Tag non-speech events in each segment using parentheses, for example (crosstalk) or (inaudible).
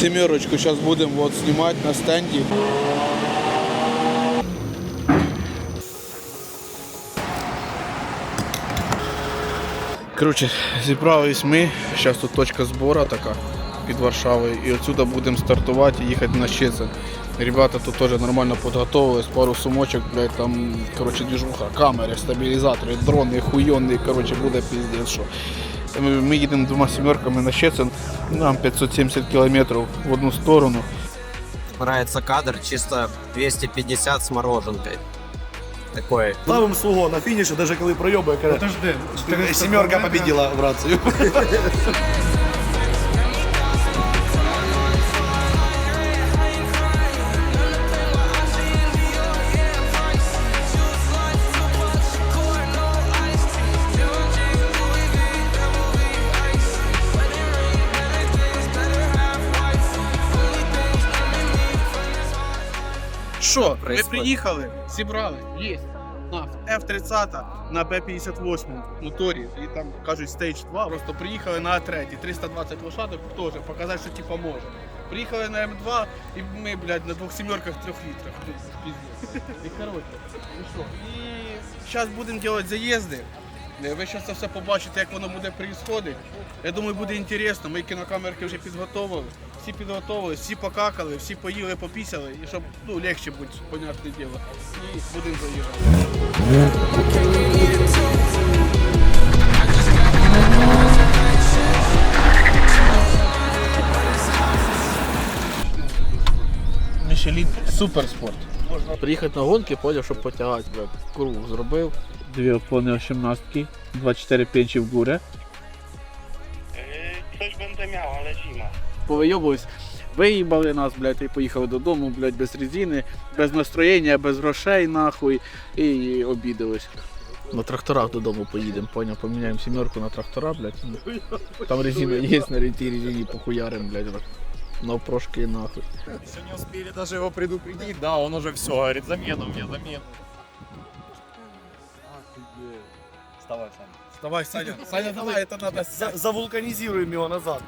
Семерочку зараз будемо от знімати на стенді. Коротше, зібрались ми. Зараз тут точка збору така під Варшавою. І отсюди будемо стартувати і їхати на Щецин. Ребята тут теж нормально підготовились, пару сумочок, блядь, там, коротше, движуха, камери, стабілізатори, дрони, хуйони, коротше, буде піздець, що. Ми, ми їдемо двома сімерками на Щецин, нам 570 кілометрів в одну сторону. Нравится кадр, чисто 250 с мороженкой. Такой. Ставимо свого на фініші, навіть коли пройобує, каже, Подожди. сімерка победила в рацію. (laughs) Що, ми Происходит. приїхали, зібрали, є. На F-30 на B-58 моторі, і там кажуть Stage 2, просто приїхали на А3, 320 лошадок теж, показати, що типа може. Приїхали на М2 і ми, блядь, на двох сімерках трьох літрах. Тут піздець. (laughs) І коротше, і що? І зараз будемо робити заїзди. Е, Ви зараз це все побачите, як воно буде происходити. Я думаю, буде інтересно. Ми кінокамерки вже підготовили. Всі підготовили, всі покакали, всі поїли, попісяли, і щоб ну, легше бути, понятне діло. І будемо заїжджати. Мішелін суперспорт. Приїхати на гонки, поняв, щоб потягати. Круг зробив. Дві опони 18, 24 пенчі в гуре. Coś będę miał, ale zima. Повийобувались. Виїбали нас, блядь, і поїхали додому, блядь, без резини, без настроєння, без грошей, нахуй, і обідались. На тракторах додому поїдемо, поняв, поміняємо сімерку на трактора, блядь. Там резина є, на тій резині похуярим, блядь, так. На прошки нахуй. Еще не успели даже его предупредить, да, он уже все, говорит, замену мне, замену. Вставай, Саня. Вставай, Саня, (laughs) Саня, давай, это надо. За- завулканизируем его назад.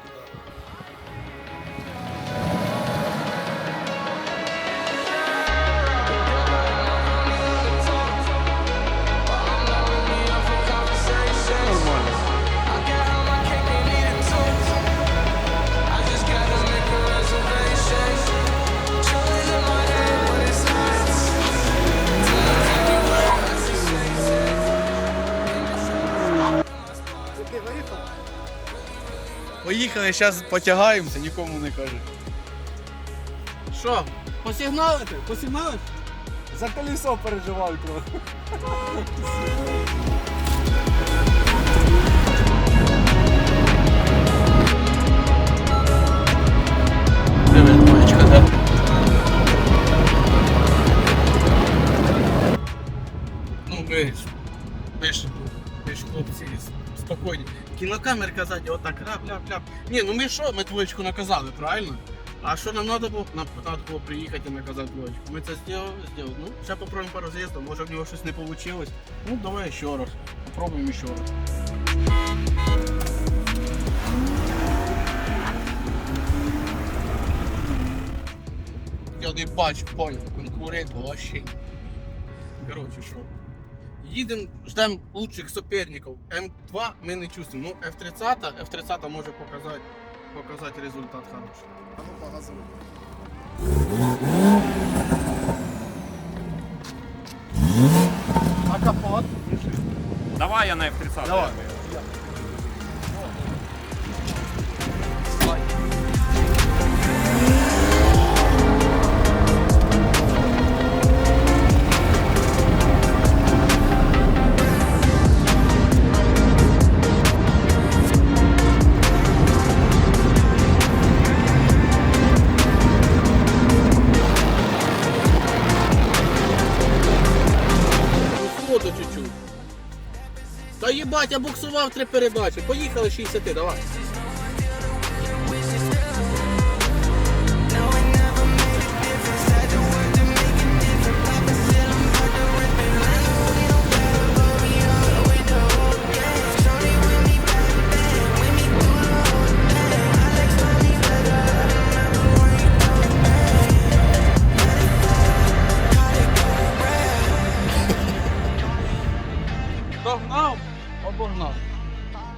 Поїхали, зараз потягаємося, нікому не кажу. Що, посігналити? Посігналити? За колесо переживав трохи. Кінокамерка ззаді, отак, ляп-ляп-ляп. Ні, ну ми що, ми двоєчку наказали, правильно? А що нам треба було? Нам треба було приїхати і наказати двоєчку. Ми це зробили, зробили. Ну, ще попробуємо пару з'їздів, може в нього щось не вийшло. Ну, давай ще раз. Попробуємо ще раз. Я не бачу, понял, конкурент вообще. Короче, що. Їдемо, ждемо лучших суперників. М2 ми не чувствуємо. Ну, F30, F30 може показати, показати результат хороший. А ну погазуй. А капот? Давай я на F30. Давай. Та їбать, я буксував три передачі. Поїхали 60, давай.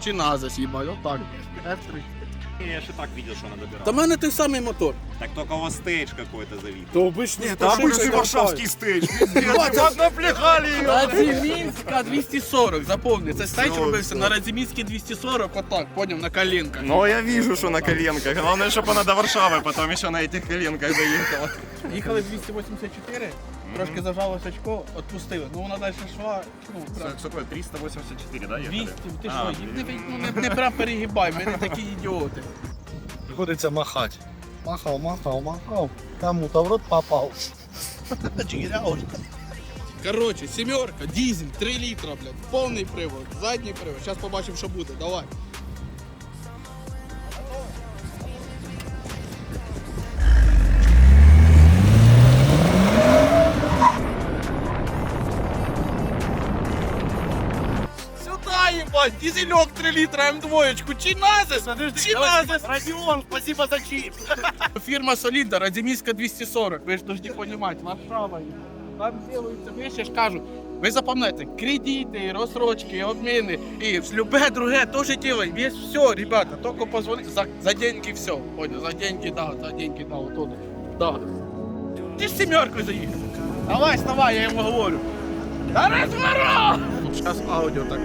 чи назас, їбать, отак. F3. Я же так видел, что она добирала. Та в мене той самий мотор. Так только у вас стейдж какой-то завид. То обичний Ні, там обичний обичний варшавський стейдж. Наплехали ее. Радзімінська 240, запомни, це стейч Всё, робився всё. на Радзімінській 240, отак, поняв, на коленках. Ну, я вижу, что на коленках. Главное, чтобы она до Варшавы потом еще на этих коленках доехала. Їхали 284, трошки зажалось очко, відпустили. Ну вона далі йшла, ну, прям Что 384, да, 200, ти А, що, не, ну, не, не прям перегибай, ми не такі ідіоти. Приходиться махати. Махав, махав, махав. Кому-то в рот попав. Короче, семерка, дизель, 3 літра, блядь, повний привод, задній привод. Зараз побачимо, що буде, давай. Сюда, дизелек 3 литра М2, чи назис, чи. Родион, спасибо за чип. (laughs) Фирма Солида, Радзимирска 240. Ви ж должны понимать, Варшава. Там делаются вещи, я ж кажу. Ви запам'ятайте, кредити, розсрочки, обміни і любе друге теж делай. Есть все, ребята, только позвони. За, за деньги все. Понял, за деньги, да, за деньги, да, вот туда. Да. Ти ж семерку заїхав. Давай, вставай, я йому говорю. Да розворот! Сейчас аудіо так.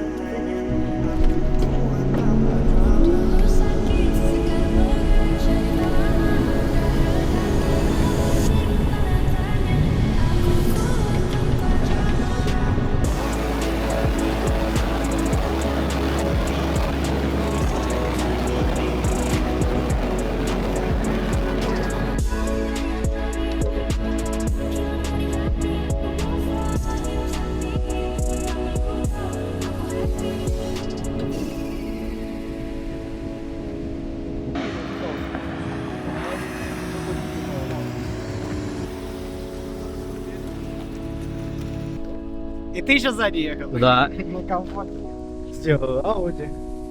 И ты еще сзади ехал. Да. Ну, комфортно. Сделал Ауди.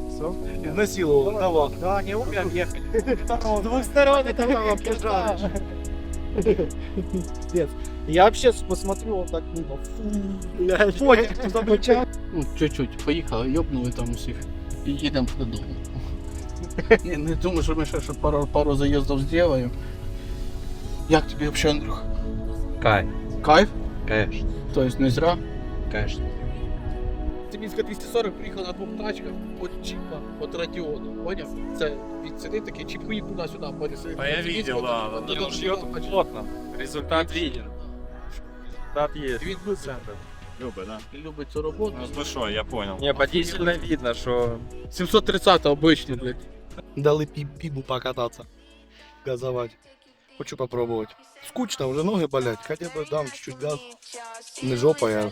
Все. Изнасиловал. Давал. Да, не умер, ехали. С двух сторон это вам объезжаешь. Пиздец. Я вообще посмотрю, он так думал. Фу, (laughs) блядь. туда быча. Ну, чуть-чуть, поїхали, йобнули там усіх і їдемо додому. Не, не думаю, що ми ще, ще пару, пару заїздів зробимо. Як тобі взагалі, Андрюх? Кайф. Кайф? Конечно. Тобто не зря. Конечно. Тимінська 240 приїхала на двох тачках від чіпа, від радіону. Поняв? Це від сиди такий чіп поїхав туди-сюди, поняв? А я видел, да. от- да, от- Он шьет от- от- плотно. Результат виден. Результат есть. Він любить, Любо, да. любить цю роботу. Ну, большой, я понял. Не, по дизельно видно, что 730 обичний, блядь. Дали пи- пибу покататься. Газовать. Хочу попробовать. Скучно, уже ноги болят. Хотя бы дам чуть-чуть газ. Не жопа, я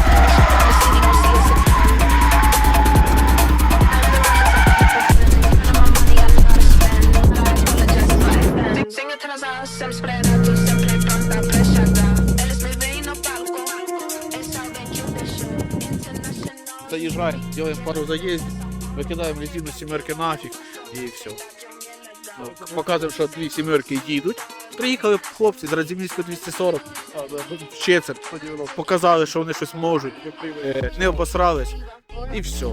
приезжаем, делаем пару заездов, выкидаем резину семерки нафиг и все. Ну, Показуємо, що дві сімерки їдуть. Приїхали хлопці з Радзімільського 240, вчиться, показали, що вони щось можуть, э, не обосрались і все.